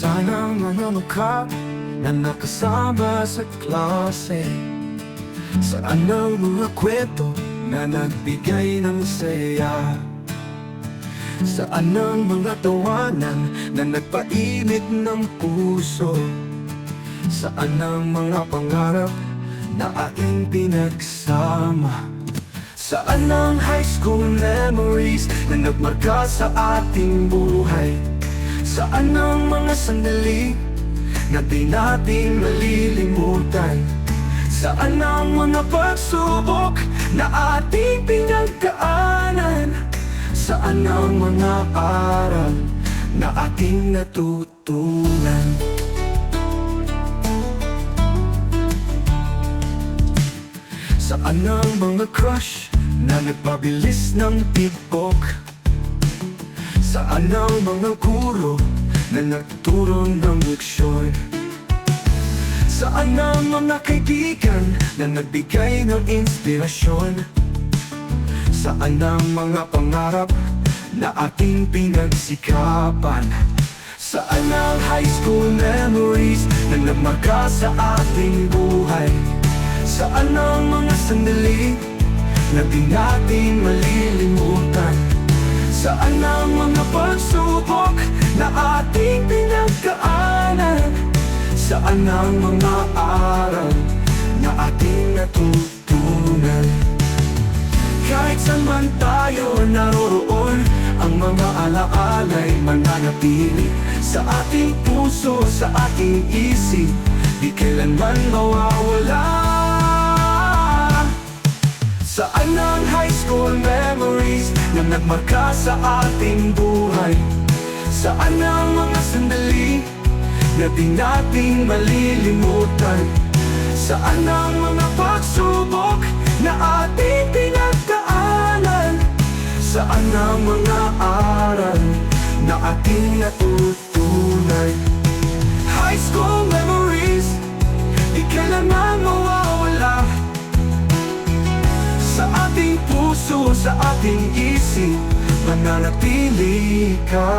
Sana mukha na nakasama sa klase. Saan ang mga kwento na nagbigay ng saya. Saan ang mga tawanan na nagpainit ng puso. Saan ang mga pangarap na ating pinagsama. Saan ang high school memories na nagmarka sa ating buhay Saan ang mga sandali na di natin malilimutan? Saan ang mga pagsubok na ating pinagdaanan? Saan ang mga aral na ating natutunan? Saan ang mga crush na nagpabilis ng tibok Saan ang mga guro na nagturo ng leksyon. Saan ang mga kaibigan na nagbigay ng inspirasyon. Saan ang mga pangarap na ating pinagsikapan. Saan ang high school memories na nagmarka sa ating buhay. Saan ang mga sandali na di natin malilimutan pagsubok na ating pinagdaanan. Saan ang mga aral na ating natutunan? Kahit saan man tayo naroroon Ang mga alaala'y mananatili Sa ating puso, sa ating isip. Di kailanman mawawala na nagmarka sa ating buhay? Saan ang mga sandali na di natin malilimutan? Saan ang mga pagsubok na ating pinagdaanan? Saan ang mga aral na ating natutunan? High school puso, sa ating isip Mananatili ka